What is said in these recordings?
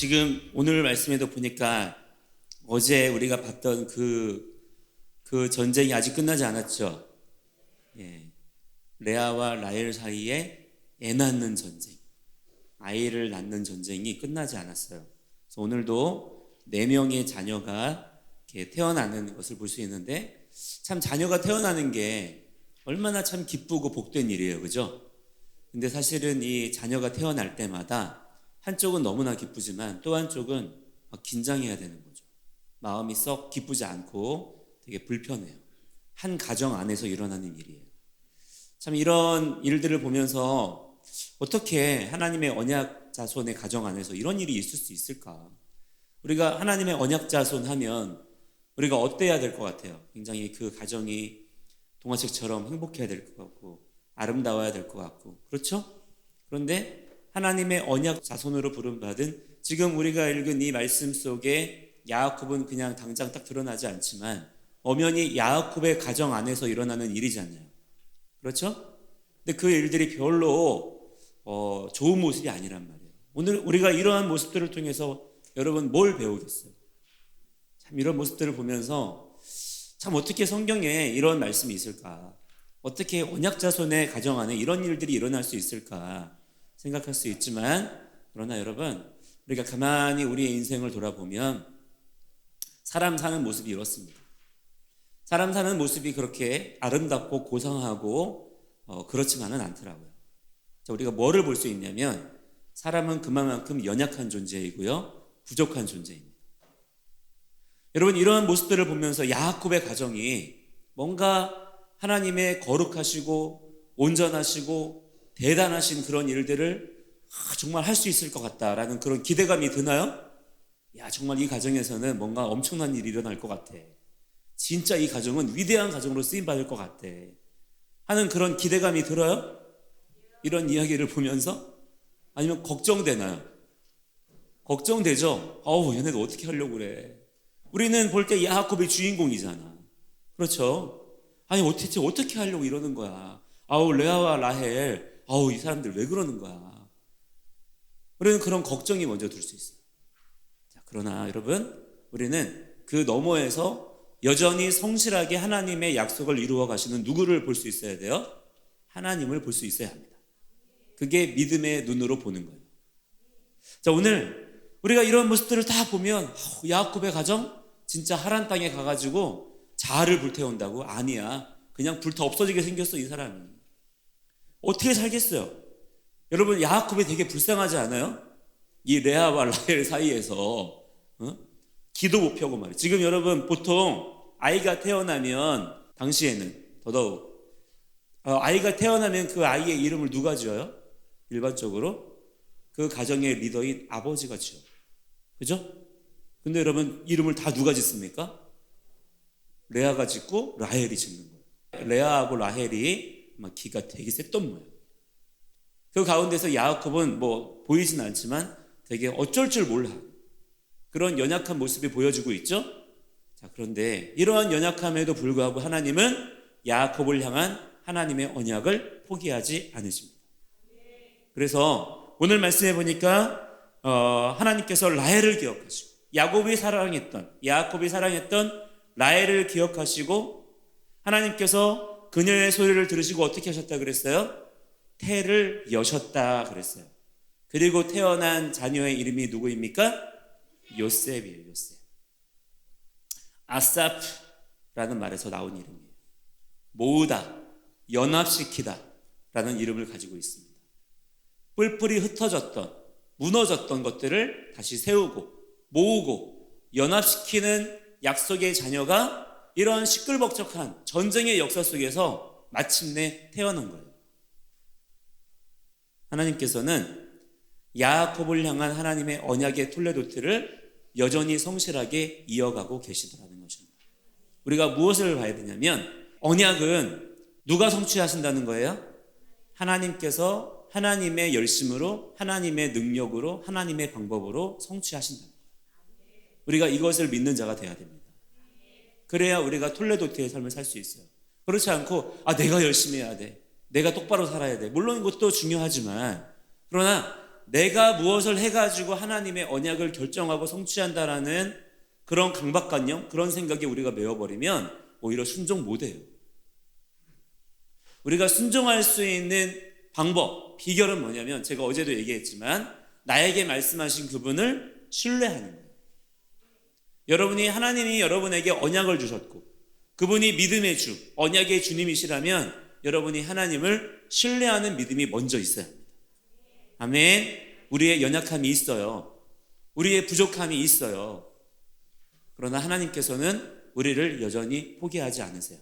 지금 오늘 말씀에도 보니까 어제 우리가 봤던 그, 그 전쟁이 아직 끝나지 않았죠. 예. 레아와 라헬 사이에 애 낳는 전쟁, 아이를 낳는 전쟁이 끝나지 않았어요. 그래서 오늘도 네 명의 자녀가 이렇게 태어나는 것을 볼 수 있는데 참 자녀가 태어나는 게 얼마나 참 기쁘고 복된 일이에요. 그죠? 근데 사실은 이 자녀가 태어날 때마다 한쪽은 너무나 기쁘지만 또 한쪽은 막 긴장해야 되는 거죠. 마음이 썩 기쁘지 않고 되게 불편해요. 한 가정 안에서 일어나는 일이에요. 참 이런 일들을 보면서 어떻게 하나님의 언약 자손의 가정 안에서 이런 일이 있을 수 있을까? 우리가 하나님의 언약 자손 하면 우리가 어때야 될 것 같아요? 굉장히 그 가정이 동화책처럼 행복해야 될 것 같고 아름다워야 될 것 같고 그렇죠? 그런데 하나님의 언약 자손으로 부름받은 지금 우리가 읽은 이 말씀 속에 야곱은 그냥 당장 딱 드러나지 않지만 엄연히 야곱의 가정 안에서 일어나는 일이잖아요. 그렇죠? 근데 그 일들이 별로 어, 좋은 모습이 아니란 말이에요. 오늘 우리가 이러한 모습들을 통해서 여러분 뭘 배우겠어요? 참 이런 모습들을 보면서 참 어떻게 성경에 이런 말씀이 있을까? 어떻게 언약자손의 가정 안에 이런 일들이 일어날 수 있을까 생각할 수 있지만 그러나 여러분 우리가 가만히 우리의 인생을 돌아보면 사람 사는 모습이 이렇습니다. 사람 사는 모습이 그렇게 아름답고 고상하고 어, 그렇지만은 않더라고요. 자, 우리가 뭐를 볼 수 있냐면 사람은 그만큼 연약한 존재이고요. 부족한 존재입니다. 여러분 이러한 모습들을 보면서 야곱의 가정이 뭔가 하나님의 거룩하시고 온전하시고 대단하신 그런 일들을 아, 정말 할 수 있을 것 같다라는 그런 기대감이 드나요? 야 정말 이 가정에서는 뭔가 엄청난 일이 일어날 것 같아. 진짜 이 가정은 위대한 가정으로 쓰임 받을 것 같아. 하는 그런 기대감이 들어요? 이런 이야기를 보면서 아니면 걱정되나요? 걱정되죠. 어우 얘네들 어떻게 하려고 그래. 우리는 볼 때 야곱의 주인공이잖아. 그렇죠? 아니 어떻게 어떻게 하려고 이러는 거야. 아우 레아와 라헬, 아우 이 사람들 왜 그러는 거야. 우리는 그런 걱정이 먼저 들 수 있어요. 자, 그러나 여러분 우리는 그 너머에서 여전히 성실하게 하나님의 약속을 이루어 가시는 누구를 볼 수 있어야 돼요? 하나님을 볼 수 있어야 합니다. 그게 믿음의 눈으로 보는 거예요. 자, 오늘 우리가 이런 모습들을 다 보면 야곱의 가정 진짜 하란 땅에 가가지고 자아를 불태운다고 아니야. 그냥 불타 없어지게 생겼어 이 사람이. 어떻게 살겠어요? 여러분 야곱이 되게 불쌍하지 않아요? 이 레아와 라헬 사이에서 어? 기도 못 펴고 말이에요. 지금 여러분 보통 아이가 태어나면 당시에는 더더욱 어, 아이가 태어나면 그 아이의 이름을 누가 지어요? 일반적으로 그 가정의 리더인 아버지가 지어. 그죠? 근데 여러분 이름을 다 누가 짓습니까? 레아가 짓고 라헬이 짓는 거예요. 레아하고 라헬이 막 기가 되게 셌던 모양. 그 가운데서 야곱은 뭐 보이진 않지만 되게 어쩔 줄 몰라. 그런 연약한 모습이 보여지고 있죠? 자, 그런데 이러한 연약함에도 불구하고 하나님은 야곱을 향한 하나님의 언약을 포기하지 않으십니다. 그래서 오늘 말씀해 보니까 어, 하나님께서 라헬을 기억하시고 야곱이 사랑했던 야곱이 사랑했던 라헬을 기억하시고 하나님께서 그녀의 소리를 들으시고 어떻게 하셨다 그랬어요? 태를 여셨다 그랬어요. 그리고 태어난 자녀의 이름이 누구입니까? 요셉이에요, 요셉. 아사프라는 말에서 나온 이름이에요. 모으다, 연합시키다 라는 이름을 가지고 있습니다. 뿔뿔이 흩어졌던, 무너졌던 것들을 다시 세우고, 모으고, 연합시키는 약속의 자녀가 이런 시끌벅적한 전쟁의 역사 속에서 마침내 태어난 거예요. 하나님께서는 야곱을 향한 하나님의 언약의 툴레도트를 여전히 성실하게 이어가고 계시더라는 것입니다. 우리가 무엇을 봐야 되냐면 언약은 누가 성취하신다는 거예요? 하나님께서 하나님의 열심으로 하나님의 능력으로 하나님의 방법으로 성취하신다. 우리가 이것을 믿는 자가 돼야 됩니다. 그래야 우리가 톨레도트의 삶을 살 수 있어요. 그렇지 않고 아 내가 열심히 해야 돼. 내가 똑바로 살아야 돼. 물론 이것도 중요하지만 그러나 내가 무엇을 해가지고 하나님의 언약을 결정하고 성취한다라는 그런 강박관념, 그런 생각에 우리가 메워버리면 오히려 순종 못해요. 우리가 순종할 수 있는 방법, 비결은 뭐냐면 제가 어제도 얘기했지만 나에게 말씀하신 그분을 신뢰하는 거예요. 여러분이 하나님이 여러분에게 언약을 주셨고 그분이 믿음의 주, 언약의 주님이시라면 여러분이 하나님을 신뢰하는 믿음이 먼저 있어야 합니다. 아멘. 우리의 연약함이 있어요. 우리의 부족함이 있어요. 그러나 하나님께서는 우리를 여전히 포기하지 않으세요.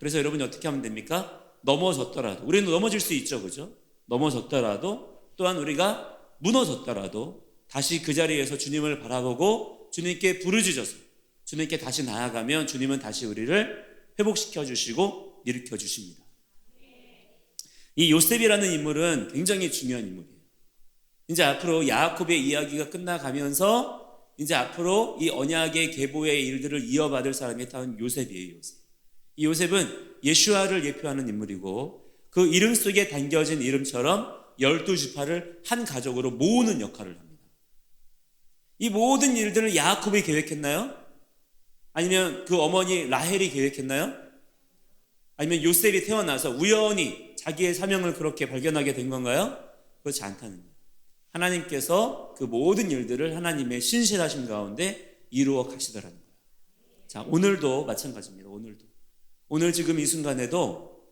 그래서 여러분이 어떻게 하면 됩니까? 넘어졌더라도 우리는 넘어질 수 있죠, 그죠? 넘어졌더라도 또한 우리가 무너졌더라도 다시 그 자리에서 주님을 바라보고 주님께 부르짖어서 주님께 다시 나아가면 주님은 다시 우리를 회복시켜 주시고 일으켜 주십니다. 이 요셉이라는 인물은 굉장히 중요한 인물이에요. 이제 앞으로 야곱의 이야기가 끝나가면서 이제 앞으로 이 언약의 계보의 일들을 이어받을 사람이 다음 요셉이에요, 요셉. 이 요셉은 예슈아를 예표하는 인물이고 그 이름 속에 담겨진 이름처럼 열두 지파를 한 가족으로 모으는 역할을 합니다. 이 모든 일들을 야곱이 계획했나요? 아니면 그 어머니 라헬이 계획했나요? 아니면 요셉이 태어나서 우연히 자기의 사명을 그렇게 발견하게 된 건가요? 그렇지 않다는 거예요. 하나님께서 그 모든 일들을 하나님의 신실하심 가운데 이루어 가시더라는 거예요. 자, 오늘도 마찬가지입니다. 오늘도. 오늘 지금 이 순간에도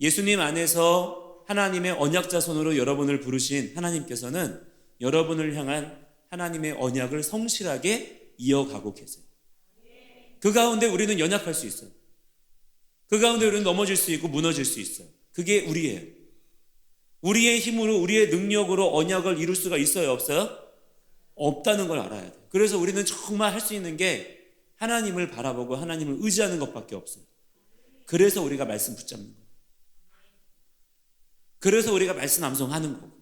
예수님 안에서 하나님의 언약자 손으로 여러분을 부르신 하나님께서는 여러분을 향한 하나님의 언약을 성실하게 이어가고 계세요. 그 가운데 우리는 연약할 수 있어요. 그 가운데 우리는 넘어질 수 있고 무너질 수 있어요. 그게 우리예요. 우리의 힘으로 우리의 능력으로 언약을 이룰 수가 있어요, 없어요? 없다는 걸 알아야 돼. 그래서 우리는 정말 할 수 있는 게 하나님을 바라보고 하나님을 의지하는 것밖에 없어요. 그래서 우리가 말씀 붙잡는 거예요. 그래서 우리가 말씀 암송하는 거고.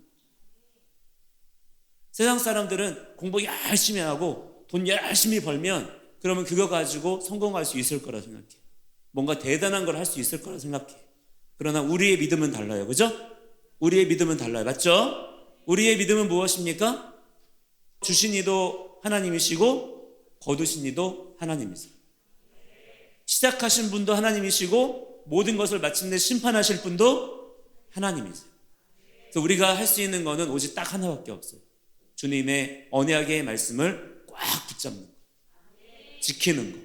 세상 사람들은 공부 열심히 하고 돈 열심히 벌면 그러면 그거 가지고 성공할 수 있을 거라 생각해. 뭔가 대단한 걸 할 수 있을 거라 생각해. 그러나 우리의 믿음은 달라요. 그죠? 우리의 믿음은 달라요. 맞죠? 우리의 믿음은 무엇입니까? 주신 이도 하나님이시고 거두신 이도 하나님이세요. 시작하신 분도 하나님이시고 모든 것을 마침내 심판하실 분도 하나님이세요. 그래서 우리가 할 수 있는 거는 오직 딱 하나밖에 없어요. 주님의 언약의 말씀을 꽉 붙잡는 거. 지키는 거.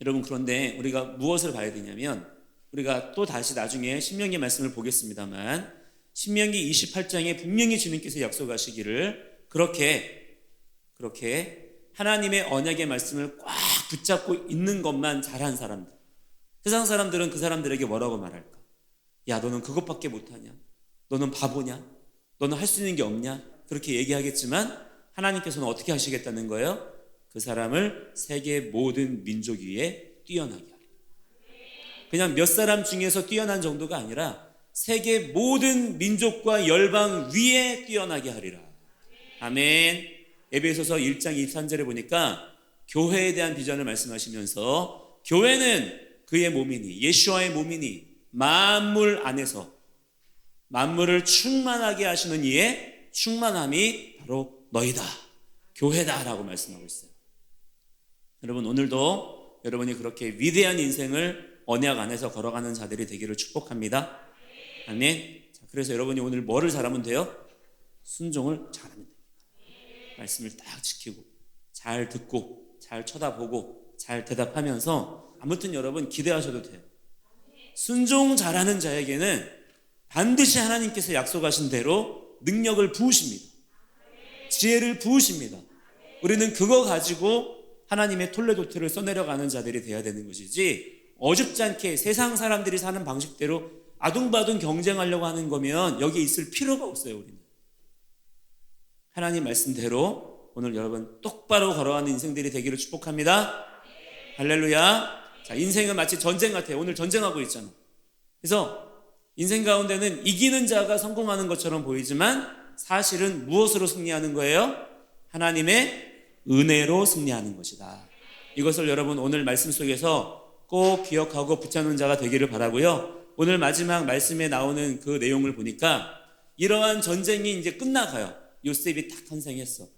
여러분 그런데 우리가 무엇을 봐야 되냐면 우리가 또 다시 나중에 신명기 말씀을 보겠습니다만 신명기 28장에 분명히 주님께서 약속하시기를 그렇게 그렇게 하나님의 언약의 말씀을 꽉 붙잡고 있는 것만 잘한 사람들 세상 사람들은 그 사람들에게 뭐라고 말할까? 야 너는 그것밖에 못하냐? 너는 바보냐? 너는 할 수 있는 게 없냐? 그렇게 얘기하겠지만 하나님께서는 어떻게 하시겠다는 거예요? 그 사람을 세계 모든 민족 위에 뛰어나게 하리라. 그냥 몇 사람 중에서 뛰어난 정도가 아니라 세계 모든 민족과 열방 위에 뛰어나게 하리라. 아멘. 에베소서 1장 23절에 보니까 교회에 대한 비전을 말씀하시면서 교회는 그의 몸이니 예수와의 몸이니 만물 안에서 만물을 충만하게 하시는 이의 충만함이 바로 너희다. 교회다라고 말씀하고 있어요. 여러분 오늘도 여러분이 그렇게 위대한 인생을 언약 안에서 걸어가는 자들이 되기를 축복합니다. 아멘. 자, 그래서 여러분이 오늘 뭐를 잘하면 돼요? 순종을 잘하면 됩니다. 말씀을 딱 지키고 잘 듣고 잘 쳐다보고 잘 대답하면서 아무튼 여러분 기대하셔도 돼요. 순종 잘하는 자에게는 반드시 하나님께서 약속하신 대로 능력을 부으십니다. 지혜를 부으십니다. 우리는 그거 가지고 하나님의 톨레도트를 써내려가는 자들이 돼야 되는 것이지 어줍지 않게 세상 사람들이 사는 방식대로 아둥바둥 경쟁하려고 하는 거면 여기 있을 필요가 없어요 우리는. 하나님 말씀대로 오늘 여러분 똑바로 걸어가는 인생들이 되기를 축복합니다. 할렐루야. 자 인생은 마치 전쟁 같아요. 오늘 전쟁하고 있잖아. 그래서 인생 가운데는 이기는 자가 성공하는 것처럼 보이지만 사실은 무엇으로 승리하는 거예요? 하나님의 은혜로 승리하는 것이다. 이것을 여러분 오늘 말씀 속에서 꼭 기억하고 붙잡는 자가 되기를 바라고요. 오늘 마지막 말씀에 나오는 그 내용을 보니까 이러한 전쟁이 이제 끝나가요. 요셉이 딱 탄생했어.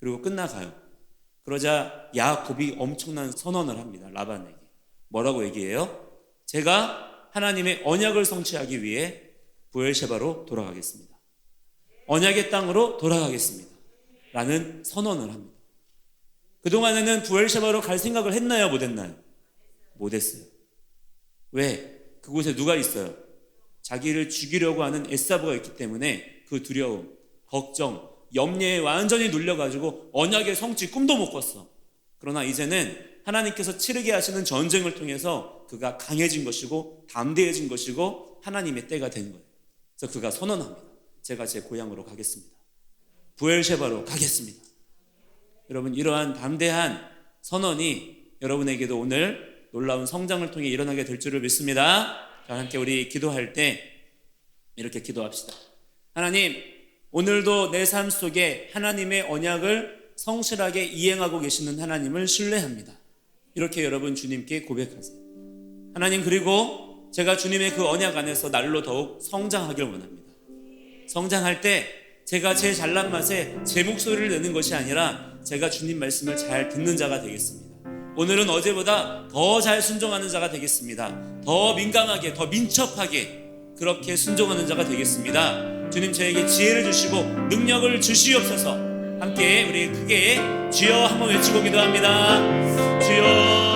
그리고 끝나가요. 그러자 야곱이 엄청난 선언을 합니다. 라반에게. 뭐라고 얘기해요? 제가 하나님의 언약을 성취하기 위해 부엘셰바로 돌아가겠습니다. 언약의 땅으로 돌아가겠습니다. 라는 선언을 합니다. 그동안에는 부엘셰바로 갈 생각을 했나요? 못 했나요? 못 했어요. 왜? 그곳에 누가 있어요? 자기를 죽이려고 하는 에사브가 있기 때문에 그 두려움, 걱정, 염려에 완전히 눌려가지고 언약의 성취 꿈도 못 꿨어. 그러나 이제는 하나님께서 치르게 하시는 전쟁을 통해서 그가 강해진 것이고 담대해진 것이고 하나님의 때가 된 거예요. 그래서 그가 선언합니다. 제가 제 고향으로 가겠습니다. 부엘셰바로 가겠습니다. 여러분 이러한 담대한 선언이 여러분에게도 오늘 놀라운 성장을 통해 일어나게 될 줄을 믿습니다. 자, 함께 우리 기도할 때 이렇게 기도합시다. 하나님, 오늘도 내 삶 속에 하나님의 언약을 성실하게 이행하고 계시는 하나님을 신뢰합니다. 이렇게 여러분 주님께 고백하세요. 하나님 그리고 제가 주님의 그 언약 안에서 날로 더욱 성장하길 원합니다. 성장할 때 제가 제 잘난 맛에 제 목소리를 내는 것이 아니라 제가 주님 말씀을 잘 듣는 자가 되겠습니다. 오늘은 어제보다 더 잘 순종하는 자가 되겠습니다. 더 민감하게, 더 민첩하게 그렇게 순종하는 자가 되겠습니다. 주님 저에게 지혜를 주시고 능력을 주시옵소서. 함께 우리 크게 주여 한번 외치고 기도합니다. 주여